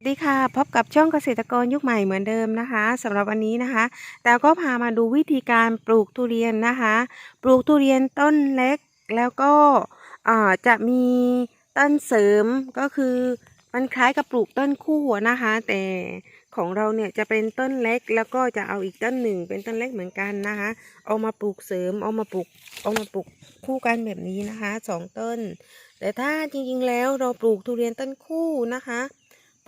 สวัสดีค่ะพบกับช่องเกษตรกรยุคใหม่เหมือนเดิมนะคะสำหรับวันนี้นะคะ แต่ก็พามาดูวิธีการปลูกทุเรียนนะคะ ปลูกทุเรียนต้นเล็กแล้วก็จะมีต้นเสริมก็คือมันคล้ายกับปลูกต้นคู่อะนะคะ แต่ของเราเนี่ยจะเป็นต้นเล็กแล้วก็จะเอาอีกต้นหนึ่งเป็นต้นเล็กเหมือนกันนะคะ เอามาปลูกเสริมเอามาปลูกเอามาปลูกคู่กันแบบนี้นะคะสองต้น แต่ถ้าจริงๆแล้วเราปลูกทุเรียนต้นคู่นะคะ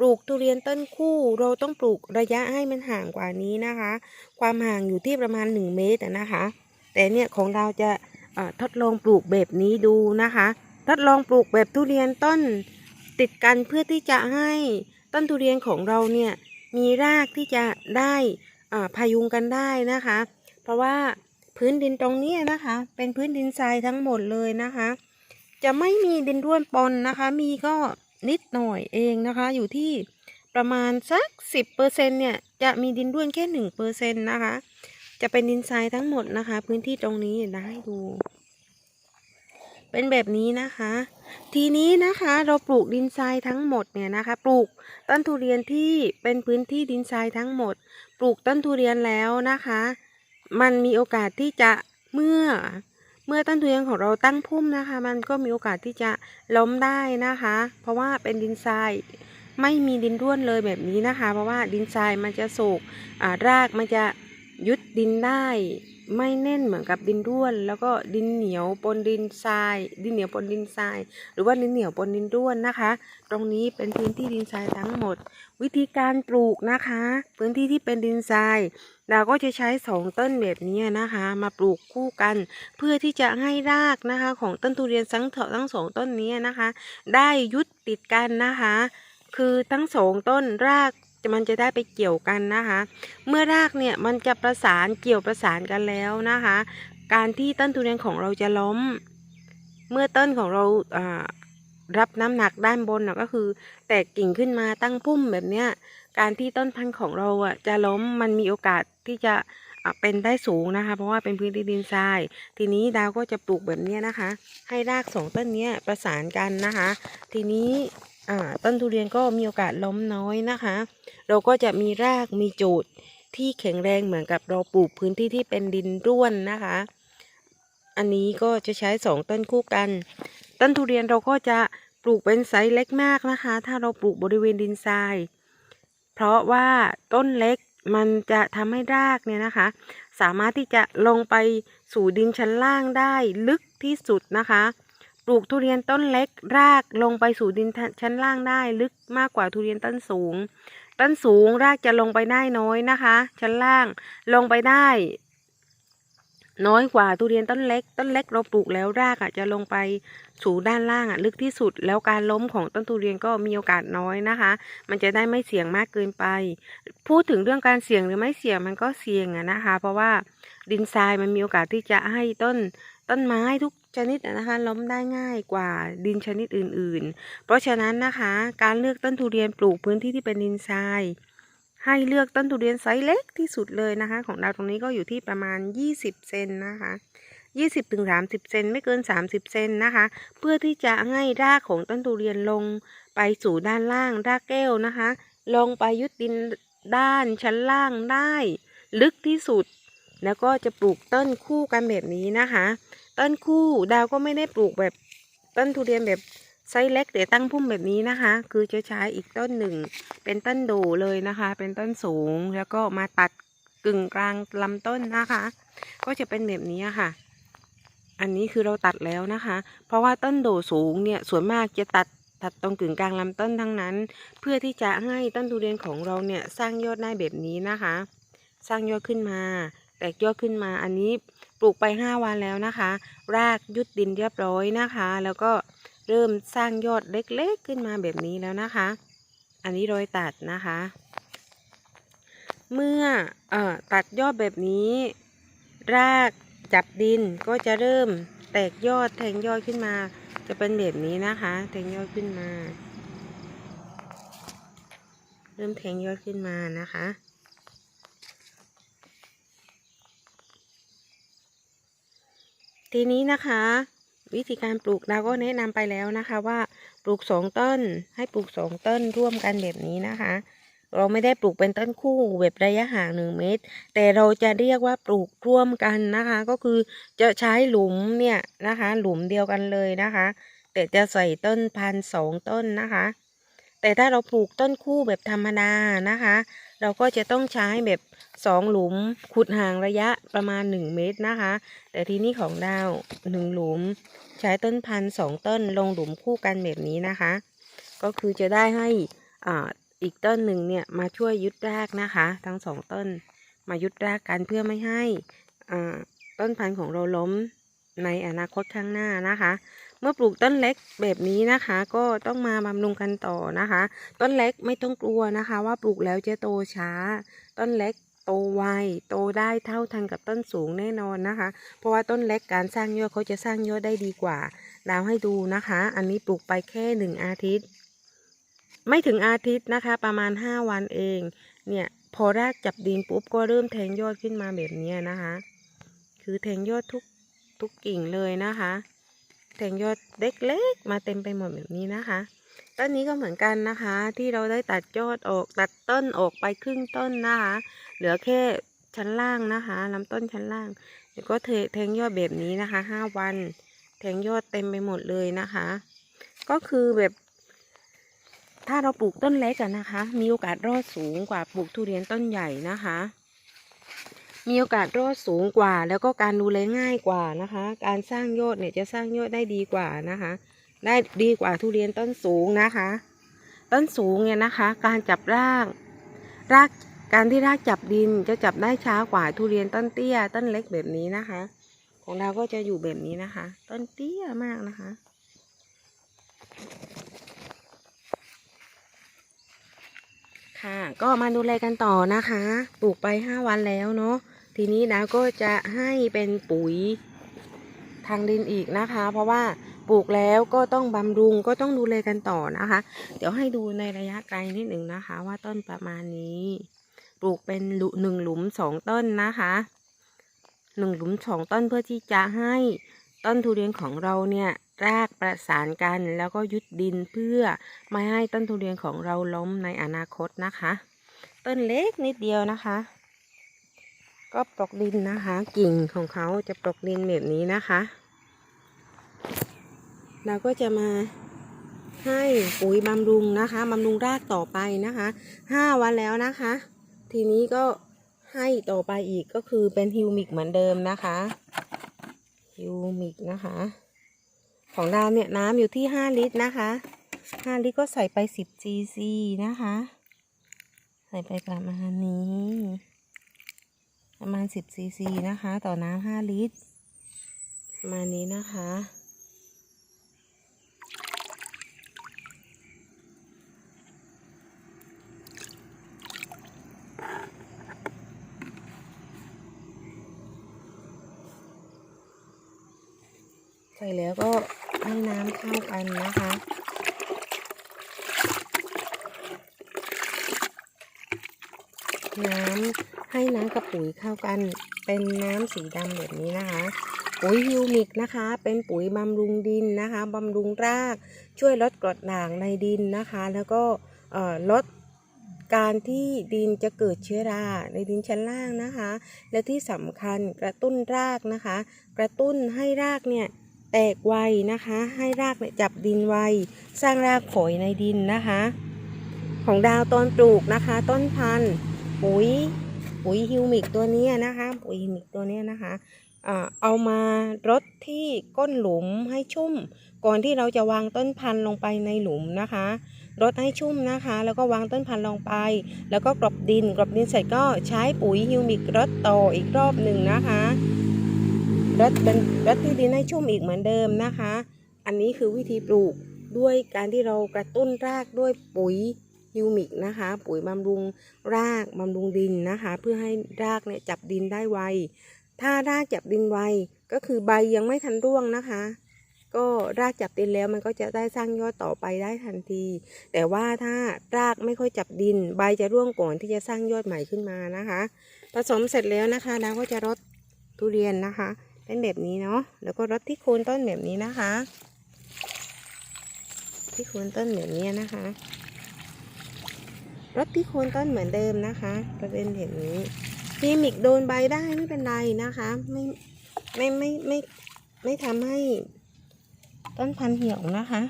ปลูกทุเรียนต้นคู่เราต้องปลูกระยะให้มันห่างกว่านี้นะคะ ความห่างอยู่ที่ประมาณ 1 เมตรนะคะ แต่เนี่ยของเราจะทดลองปลูกแบบนี้ดูนะคะ ทดลองปลูกแบบทุเรียนต้นติดกันเพื่อที่จะให้ต้นทุเรียนของเราเนี่ยมีรากที่จะได้พายุงกันได้นะคะ เพราะว่าพื้นดินตรงนี้นะคะ เป็นพื้นดินทรายทั้งหมดเลยนะคะ จะไม่มีดินร่วนปนนะคะ มีก็ นิดหน่อยเองนะคะ อยู่ที่ประมาณสักสิบเปอร์เซ็นเนี่ยจะมีดินร่วนแค่หนึ่งเปอร์เซ็นนะคะ จะเป็นดินทรายทั้งหมดนะคะ พื้นที่ตรงนี้นะให้ดู เป็นแบบนี้นะคะ ทีนี้นะคะเราปลูกดินทรายทั้งหมดเนี่ยนะคะ ปลูกต้นทุเรียนที่เป็นพื้นที่ดินทรายทั้งหมด ปลูกต้นทุเรียนแล้วนะคะ มันมีโอกาสที่จะเมื่อ เมื่อต้นทุเรียนของเราตั้งพุ่มนะคะ มันก็มีโอกาสที่จะล้มได้นะคะ เพราะว่าเป็นดินทรายไม่มีดินร่วนเลยแบบนี้นะคะ เพราะว่าดินทรายมันจะสูกรากมันจะยึดดินได้ ไม่แน่นเหมือนกับดินร่วน แล้วก็ดินเหนียวปนดินทราย ดินเหนียวปนดินทราย หรือว่าดินเหนียวปนดินร่วนนะคะ ตรงนี้เป็นพื้นที่ดินทรายทั้งหมด วิธีการปลูกนะคะ พื้นที่ที่เป็นดินทรายเราก็จะใช้สองต้นแบบนี้นะคะ มาปลูกคู่กัน เพื่อที่จะให้รากนะคะของต้นทุเรียนทั้งเถทั้งสองต้นนี้นะคะ ได้ยุดติดกันนะคะ คือทั้งสองต้นราก มันจะได้ไปเกี่ยวกันนะคะ เมื่อรากเนี่ยมันจะประสานเกี่ยวประสานกันแล้วนะคะ การที่ต้นทุเรียนของเราจะล้ม เมื่อต้นของเราอ่ารับน้ำหนักด้านบนน่ะก็คือ แตกกิ่งขึ้นมาตั้งพุ่มแบบเนี้ยการที่ต้นพันธุ์ของเราอะจะล้มมันมีโอกาสที่จะอะเป็นได้สูงนะคะ เพราะว่าเป็นพื้นที่ดินทราย ทีนี้ดาวก็จะปลูกแบบเนี้ยนะคะ ให้รากสองต้นเนี้ยประสานกันนะคะ ทีนี้ อ่าต้นทุเรียนก็มีโอกาสล้มน้อยนะคะ เราก็จะมีรากมีโจทย์ที่แข็งแรงเหมือนกับเราปลูกพื้นที่ที่เป็นดินร่วนนะคะ อันนี้ก็จะใช้สองต้นคู่กัน ต้นทุเรียนเราก็จะปลูกเป็นไซส์เล็กมากนะคะ ถ้าเราปลูกบริเวณดินทราย เพราะว่าต้นเล็กมันจะทำให้รากเนี่ยนะคะ สามารถที่จะลงไปสู่ดินชั้นล่างได้ลึกที่สุดนะคะ ลูกทุเรียนต้นเล็กรากลงไปสู่ดินชั้นล่างได้ลึกมากกว่าทุเรียนต้นสูง ต้นสูงรากจะลงไปได้น้อยนะคะ ชั้นล่างลงไปได้ น้อยกว่าทุเรียนต้นเล็ก ต้นเล็กเราปลูกแล้วรากอะจะลงไปสู่ด้านล่างอะลึกที่สุด แล้วการล้มของต้นทุเรียนก็มีโอกาสน้อยนะคะ มันจะได้ไม่เสี่ยงมากเกินไป พูดถึงเรื่องการเสี่ยงหรือไม่เสี่ยงมันก็เสี่ยงอะนะคะ เพราะว่าดินทรายมันมีโอกาสที่จะให้ต้นต้นไม้ทุก ชนิดนะคะล้มได้ง่ายกว่าดินชนิดอื่นๆ เพราะฉะนั้นนะคะการเลือกต้นทุเรียนปลูกพื้นที่ที่เป็นดินทราย ให้เลือกต้นทุเรียนไซส์เล็กที่สุดเลยนะคะ ของเราตรงนี้ก็อยู่ที่ประมาณ 20 เซนนะคะ20ถึง30 เซนไม่เกิน 30 เซนนะคะ เพื่อที่จะให้รากของต้นทุเรียนลงไปสู่ด้านล่างรากแก้วนะคะ ลงไปยึดดินด้านชั้นล่างได้ ลึกที่สุด แล้วก็จะปลูกต้นคู่กันแบบนี้นะคะ ต้นคู่ดาวก็ไม่ได้ปลูกแบบต้นทุเรียนแบบไซส์เล็กแต่ตั้งพุ่มแบบนี้นะคะ คือจะใช้อีกต้นหนึ่ง เป็นต้นโดเลยนะคะ เป็นต้นสูงแล้วก็มาตัดกึ่งกลางลำต้นนะคะ ก็จะเป็นแบบนี้ค่ะ อันนี้คือเราตัดแล้วนะคะ เพราะว่าต้นโดสูงเนี่ยส่วนมากจะตัดตัดตรงกึ่งกลางลำต้นทั้งนั้น เพื่อที่จะให้ต้นทุเรียนของเราเนี่ยสร้างยอดได้แบบนี้นะคะ สร้างยอดขึ้นมา แตกยอดขึ้นมาอันนี้ ปลูกไป 5 วันแล้วนะคะ รากยุดดินเรียบร้อยนะคะ แล้วก็เริ่มสร้างยอดเล็กๆขึ้นมาแบบนี้แล้วนะคะ อันนี้รอยตัดนะคะ เมื่อเอ่อตัดยอดแบบนี้ รากจับดินก็จะเริ่มแตกยอดแทงยอดขึ้นมา จะเป็นแบบนี้นะคะ แทงยอดขึ้นมา เริ่มแทงยอดขึ้นมานะคะ ทีนี้นะคะ วิธีการปลูกเราก็แนะนำไปแล้วนะคะว่าปลูกสองต้นให้ปลูกสองต้นร่วมกันแบบนี้นะคะ เราไม่ได้ปลูกเป็นต้นคู่แบบระยะห่างหนึ่งเมตร แต่เราจะเรียกว่าปลูกร่วมกันนะคะ ก็คือจะใช้หลุมเนี่ยนะคะ หลุมเดียวกันเลยนะคะ แต่จะใส่ต้นพันสองต้นนะคะ แต่ถ้าเราปลูกต้นคู่แบบธรรมดานะคะ เราก็จะต้องใช้แบบ สองหลุมขุดห่างระยะประมาณ 1 เมตรนะคะ แต่ทีนี้ของดาวหนึ่งหลุม ใช้ต้นพันธุ์สองต้นลงหลุมคู่กันแบบนี้นะคะ ก็คือจะได้ให้อ่าอีกต้นหนึ่งเนี่ยมาช่วยยึดรากนะคะ ทั้งสองต้นมายึดรากกันเพื่อไม่ให้อ่าต้นพันธุ์ของเราล้มในอนาคตข้างหน้านะคะ เมื่อปลูกต้นเล็กแบบนี้นะคะ ก็ต้องมาบำรุงกันต่อนะคะ ต้นเล็กไม่ต้องกลัวนะคะ ว่าปลูกแล้วจะโตช้า ต้นเล็ก ตไวโตได้เท่าทันกับต้นสูงแน่นอนนะคะ เพราะว่าต้นเล็กการสร้างยอดเขาจะสร้างยอดได้ดีกว่า ดาวให้ดูนะคะ อันนี้ปลูกไปแค่หนึ่งอาทิตย์ ไม่ถึงอาทิตย์นะคะ ประมาณห้าวันเอง เนี่ยพอรากจับดินปุ๊บก็เริ่มแทงยอดขึ้นมาแบบนี้นะคะ คือแทงยอดทุกทุกกิ่งเลยนะคะ แทงยอดเล็กๆมาเต็มไปหมดแบบนี้นะคะต้นนี้ก็เหมือนกันนะคะ ที่เราได้ตัดยอดออกตัดต้นออกไปครึ่งต้นนะคะ เหลือแค่ชั้นล่างนะคะลำต้นชั้นล่างเดี๋ยวก็เทแทงยอดแบบนี้นะคะห้าวันแทงยอดเต็มไปหมดเลยนะคะ ก็คือแบบ ถ้าเราปลูกต้นเล็กอะนะคะ มีโอกาสรอดสูงกว่าปลูกทุเรียนต้นใหญ่นะคะ มีโอกาสรอดสูงกว่า แล้วก็การดูแลง่ายกว่านะคะ การสร้างยอดเนี่ยจะสร้างยอดได้ดีกว่านะคะ ได้ดีกว่าทุเรียนต้นสูงนะคะ ต้นสูงเนี่ยนะคะ การจับรากราก การที่รากจับดินจะจับได้ช้ากว่าทุเรียนต้นเตี้ย ต้นเล็กแบบนี้นะคะ ของเราก็จะอยู่แบบนี้นะคะ ต้นเตี้ยมากนะคะ ค่ะ ก็มาดูแลกันต่อนะคะ ปลูกไปห้าวันแล้วเนาะทีนี้ดาวก็จะให้เป็นปุ๋ยทางดินอีกนะคะ เพราะว่าปลูกแล้วก็ต้องบำรุงก็ต้องดูแลกันต่อนะคะ เดี๋ยวให้ดูในระยะไกลนิดหนึ่งนะคะ ว่าต้นประมาณนี้ ปลูกเป็นหลุหนึ่งหลุมสองต้นนะคะหนึ่งหลุมสองต้นเพื่อที่จะให้ต้นทุเรียนของเราเนี่ยรากประสานกันแล้วก็ยึดดินเพื่อไม่ให้ต้นทุเรียนของเราล้มในอนาคตนะคะ ต้นเล็กนิดเดียวนะคะ ก็ปลอกดินนะคะ กิ่งของเขาจะปลอกดินแบบนี้นะคะ เราก็จะมาให้ปุ๋ยบำรุงนะคะบำรุงรากต่อไปนะคะห้าวันแล้วนะคะ ทีนี้ก็ให้ต่อไปอีกก็คือเป็นฮิวมิกเหมือนเดิมนะคะฮิวมิกนะคะ ของเราเนี่ยน้ำอยู่ที่ห้าลิตรนะคะห้าลิตรก็ใส่ไปสิบซีซีนะคะ ใส่ไปประมาณนี้ ประมาณสิบซีซีนะคะ ต่อน้ำห้าลิตรประมาณนี้นะคะ ใส่แล้วก็ให้น้ำเข้ากันนะคะ น้ำให้น้ำกับปุ๋ยเข้ากัน เป็นน้ำสีดำแบบนี้นะคะ ปุ๋ยฮิวมิกนะคะ เป็นปุ๋ยบำรุงดินนะคะบำรุงราก ช่วยลดกรดด่างในดินนะคะ แล้วก็ลดการที่ดินจะเกิดเชื้อราในดินชั้นล่างนะคะ และที่สำคัญกระตุ้นรากนะคะ กระตุ้นให้รากเนี่ย แตกไวนะคะ ให้รากเนี่ยจับดินไว สร้างรากฝอยในดินนะคะ ของดาวตอนปลูกนะคะ ต้นพันธุ์ปุ๋ยปุ๋ยฮิวมิกตัวนี้นะคะ ปุ๋ยฮิวมิกตัวนี้นะคะเอามารดที่ก้นหลุมให้ชุ่ม ก่อนที่เราจะวางต้นพันธุ์ลงไปในหลุมนะคะรดให้ชุ่มนะคะ แล้วก็วางต้นพันธุ์ลงไป แล้วก็กรบดินกรบดินเสร็จก็ใช้ปุ๋ยฮิวมิกรดต่ออีกรอบหนึ่งนะคะ รดเป็นรดที่ดินให้ชุ่มอีกเหมือนเดิมนะคะ อันนี้คือวิธีปลูกด้วยการที่เรากระตุ้นรากด้วยปุ๋ยฮิวมิกนะคะ ปุ๋ยบำรุงรากบำรุงดินนะคะ เพื่อให้รากเนี่ยจับดินได้ไว ถ้ารากจับดินไวก็คือใบยังไม่ทันร่วงนะคะ ก็รากจับดินแล้วมันก็จะได้สร้างยอดต่อไปได้ทันที แต่ว่าถ้ารากไม่ค่อยจับดิน ใบจะร่วงก่อนที่จะสร้างยอดใหม่ขึ้นมานะคะ ผสมเสร็จแล้วนะคะแล้วก็จะรดทุเรียนนะคะ เป็นแบบนี้เนาะแล้วก็รดที่โคนต้นแบบนี้นะคะ ที่โคนต้นแบบนี้นะคะรดที่โคนต้นเหมือนเดิมนะคะก็เป็นแบบนี้พีมิกโดนใบได้ไม่เป็นไรนะคะ ไม่ไม่ไม่ไม่ไม่ทำให้ต้นพันธุ์เหี่ยวนะคะ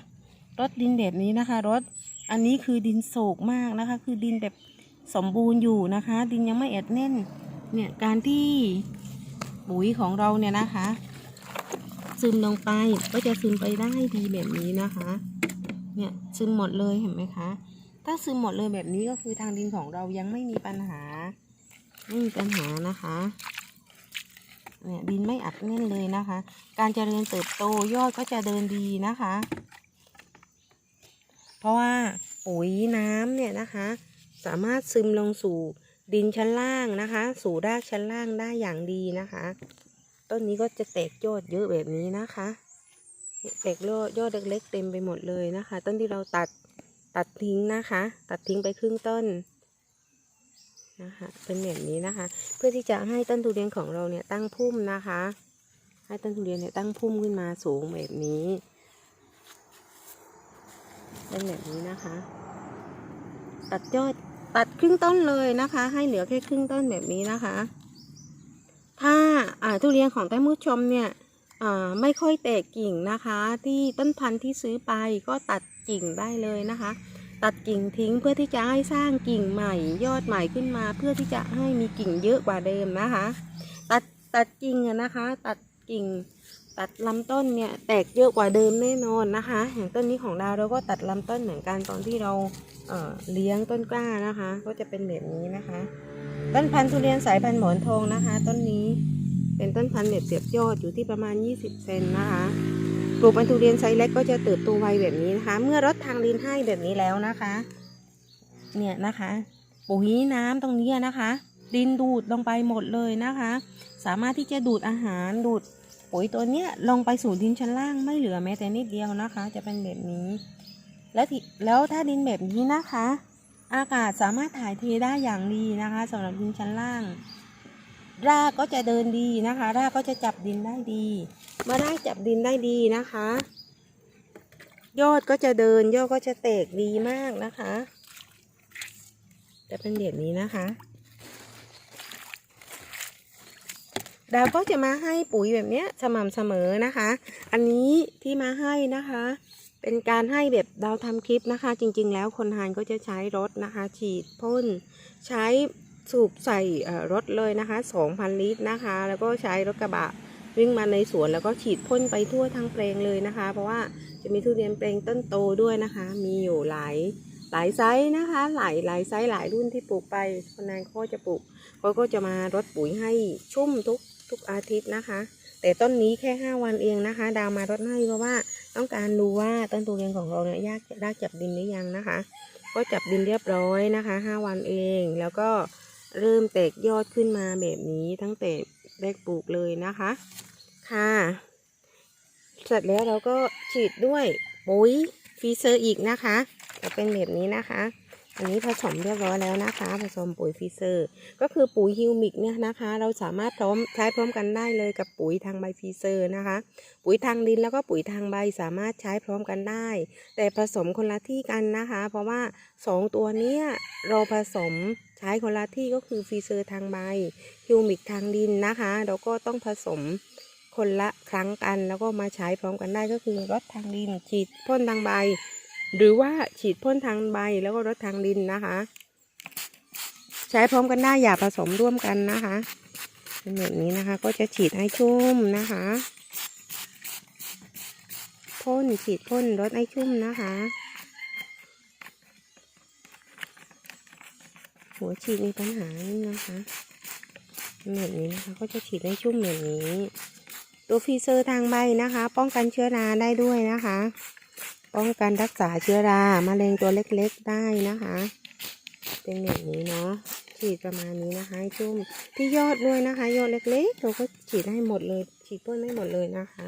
รดดินแบบนี้นะคะรดอันนี้คือดินโศกมากนะคะ คือดินแบบสมบูรณ์อยู่นะคะ ดินยังไม่แอดแน่นเนี่ยการที่ ปุ๋ยของเราเนี่ยนะคะ ซึมลงไปก็จะซึมไปได้ดีแบบนี้นะคะ เนี่ยซึมหมดเลยเห็นไหมคะ ถ้าซึมหมดเลยแบบนี้ก็คือทางดินของเรายังไม่มีปัญหาไม่มีปัญหานะคะเนี่ยดินไม่อัดแน่นเลยนะคะ การเจริญเติบโตยอดก็จะเดินดีนะคะ เพราะว่าปุ๋ยน้ำเนี่ยนะคะ สามารถซึมลงสู่ ดินชั้นล่างนะคะ สู่รากชั้นล่างได้อย่างดีนะคะ ต้นนี้ก็จะแตกยอดเยอะแบบนี้นะคะแตกยยอดเล็กๆเต็มไปหมดเลยนะคะ ต้นที่เราตัดตัดทิ้งนะคะ ตัดทิ้งไปครึ่งต้นนะคะเป็นแบบนี้นะคะ เพื่อที่จะให้ต้นทุเรียนของเราเนี่ยตั้งพุ่มนะคะ ให้ต้นทุเรียนเนี่ยตั้งพุ่มขึ้นมาสูงแบบนี้เป็นแบบนี้นะคะ ตัดยอด ตัดครึ่งต้นเลยนะคะ ให้เหลือแค่ครึ่งต้นแบบนี้นะคะ ถ้าอ่าทุเรียนของท่านผู้ชมเนี่ยอ่าไม่ค่อยแตกกิ่งนะคะ ที่ต้นพันธุ์ที่ซื้อไปก็ตัดกิ่งได้เลยนะคะ ตัดกิ่งทิ้งเพื่อที่จะให้สร้างกิ่งใหม่ ยอดใหม่ขึ้นมา เพื่อที่จะให้มีกิ่งเยอะกว่าเดิมนะคะ ตัดตัดกิ่งนะคะ ตัดกิ่งตัดลำต้นเนี่ยแตกเยอะกว่าเดิมแน่นอนนะคะ อย่างต้นนี้ของดาวเราก็ตัดลำต้นเหมือนกันตอนที่เรา เลี้ยงต้นกล้านะคะ ก็จะเป็นแบบนี้นะคะ ต้นพันธุ์ทุเรียนสายพันธุ์หมอนทองนะคะ ต้นนี้เป็นต้นพันธุ์แบบเสียบยอดอยู่ที่ประมาณ 20 เซนนะคะปลูกเป็นทุเรียนไซส์เล็กก็จะเติบโตไวแบบนี้นะคะ เมื่อรดทางดินให้แบบนี้แล้วนะคะ เนี่ยนะคะปุ๋ยน้ำตรงนี้นะคะ ดินดูดลงไปหมดเลยนะคะ สามารถที่จะดูดอาหารดูดปุ๋ยตัวเนี้ยลงไปสู่ดินชั้นล่างไม่เหลือแม้แต่นิดเดียวนะคะ จะเป็นแบบนี้ แล้วที่แล้วถ้าดินแบบนี้นะคะ อากาศสามารถถ่ายเทได้อย่างดีนะคะสำหรับดินชั้นล่าง รากก็จะเดินดีนะคะ รากก็จะจับดินได้ดีเมื่อรากจับดินได้ดีนะคะ ยอดก็จะเดินยอดก็จะแตกดีมากนะคะ จะเป็นแบบนี้นะคะดาวก็จะมาให้ปุ๋ยแบบเนี้ยสม่ำเสมอนะคะ อันนี้ที่มาให้นะคะ เป็นการให้แบบดาวทำคลิปนะคะ จริง ๆ แล้วคนทานก็จะใช้รถนะคะ ฉีดพ่นใช้สูบใส่รถเลยนะคะ 2,000 ลิตรนะคะ แล้วก็ใช้รถกระบะวิ่งมาในสวนแล้วก็ฉีดพ่นไปทั่วทั้งแปลงเลยนะคะ เพราะว่าจะมีทุเรียนแปลงต้นโตด้วยนะคะ มีอยู่หลายหลายไซส์นะคะ หลายหลายไซส์หลายรุ่นที่ปลูกไปคนงานเขาก็จะปลูกเขาก็จะมารดปุ๋ยให้ชุ่มทุกทุกอาทิตย์นะคะ แต่ต้นนี้แค่ 5 วันเองนะคะ ดาวมารดให้เพราะว่าต้องการดูว่าต้นทุเรียนของเราเนี่ยยากได้จับดินหรือยังนะคะ ก็จับดินเรียบร้อยนะคะ 5 วันเองแล้วก็เริ่มแตกยอดขึ้นมาแบบนี้ตั้งแต่แรกปลูกเลยนะคะ ค่ะเสร็จแล้วเราก็ฉีดด้วยปุ๋ยฟีเซอร์อีกนะคะจะเป็นแบบนี้นะคะ อันนี้ผสมเรียบร้อยแล้วนะคะ ผสมปุ๋ยฟีเซอร์ ก็คือปุ๋ยฮิวมิกเนี่ยนะคะ เราสามารถพร้อมใช้พร้อมกันได้เลยกับปุ๋ยทางใบฟีเซอร์นะคะ ปุ๋ยทางดินแล้วก็ปุ๋ยทางใบสามารถใช้พร้อมกันได้ แต่ผสมคนละที่กันนะคะ เพราะว่าสองตัวเนี้ยเราผสมใช้คนละที่ก็คือฟีเซอร์ทางใบฮิวมิกทางดินนะคะเราก็ต้องผสมคนละครั้งกันแล้วก็มาใช้พร้อมกันได้ก็คือรดทางดินฉีดพ่นทางใบ หรือว่าฉีดพ่นทางใบแล้วก็รดทางดินนะคะ ใช้พร้อมกันได้อย่าผสมร่วมกันนะคะเป็นแบบนี้นะคะก็จะฉีดให้ชุ่มนะคะพ่นฉีดพ่นรดให้ชุ่มนะคะหัวฉีดมีปัญหานี่นะคะเป็นแบบนี้นะคะก็จะฉีดให้ชุ่มแบบนี้ ตัวฟีเซอร์ทางใบนะคะ ป้องกันเชื้อราได้ด้วยนะคะ ป้องกันรักษาเชื้อรามะเร็งตัวเล็กๆได้นะคะ เป็นแบบนี้เนาะฉีดประมาณนี้นะคะให้ชุ่มที่ยอดด้วยนะคะ ยอดเล็กๆเราก็ฉีดให้หมดเลยฉีดพ่นให้หมดเลยนะคะ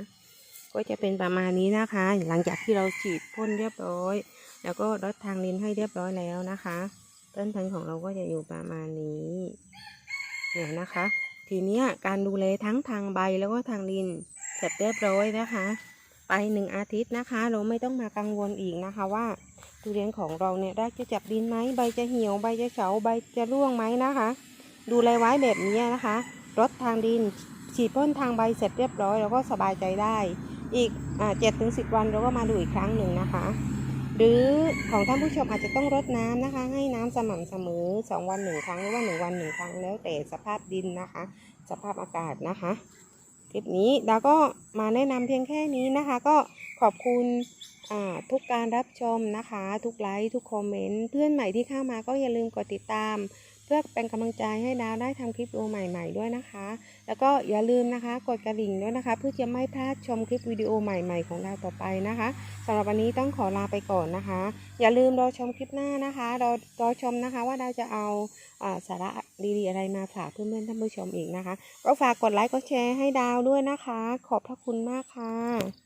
ก็จะเป็นประมาณนี้นะคะ หลังจากที่เราฉีดพ่นเรียบร้อย แล้วก็รดทางดินให้เรียบร้อยแล้วนะคะ ต้นพันธุ์ของเราก็จะอยู่ประมาณนี้เนี่ยนะคะ ทีนี้การดูแลทั้งทางใบแล้วก็ทางดินเสร็จเรียบร้อยนะคะ ไปหนึ่งอาทิตย์นะคะ เราไม่ต้องมากังวลอีกนะคะว่าทุเรียนของเราเนี่ยรากจะจับดินไหมใบจะเหี่ยวใบจะเฉาใบจะร่วงไหมนะคะ ดูแลไว้แบบนี้นะคะรดทางดินฉีดพ่นทางใบเสร็จเรียบร้อยเราก็สบายใจได้ อีกเจ็ดถึงสิบวันเราก็มาดูอีกครั้งหนึ่งนะคะ หรือของท่านผู้ชมอาจจะต้องรดน้ำนะคะ ให้น้ำสม่ำเสมอสองวันหนึ่งครั้งหรือว่าหนึ่งวันหนึ่งครั้งแล้วแต่สภาพดินนะคะ สภาพอากาศนะคะ คลิปนี้ดาวก็มาแนะนำเพียงแค่นี้นะคะ ก็ขอบคุณทุกการรับชมนะคะ ทุกไลค์ทุกคอมเมนต์เพื่อนใหม่ที่เข้ามาก็อย่าลืมกดติดตาม พื่อเป็นกำลังใจให้ดาวได้ทำคลิปวิดีโอใหม่ ๆด้วยนะคะ แล้วก็อย่าลืมนะคะ กดกระดิ่งด้วยนะคะ เพื่อจะไม่พลาดชมคลิปวิดีโอใหม่ ๆ ของดาวต่อไปนะคะสำหรับวันนี้ต้องขอลาไปก่อนนะคะ อย่าลืมรอชมคลิปหน้านะคะรอรอชมนะคะว่าดาวจะเอาอ่าสาระดีๆอะไรมาฝากเพื่อนๆท่านผู้ชมอีกนะคะก็ฝากกดไลค์กดแชร์ให้ดาวด้วยนะคะ ขอบพระคุณมากค่ะ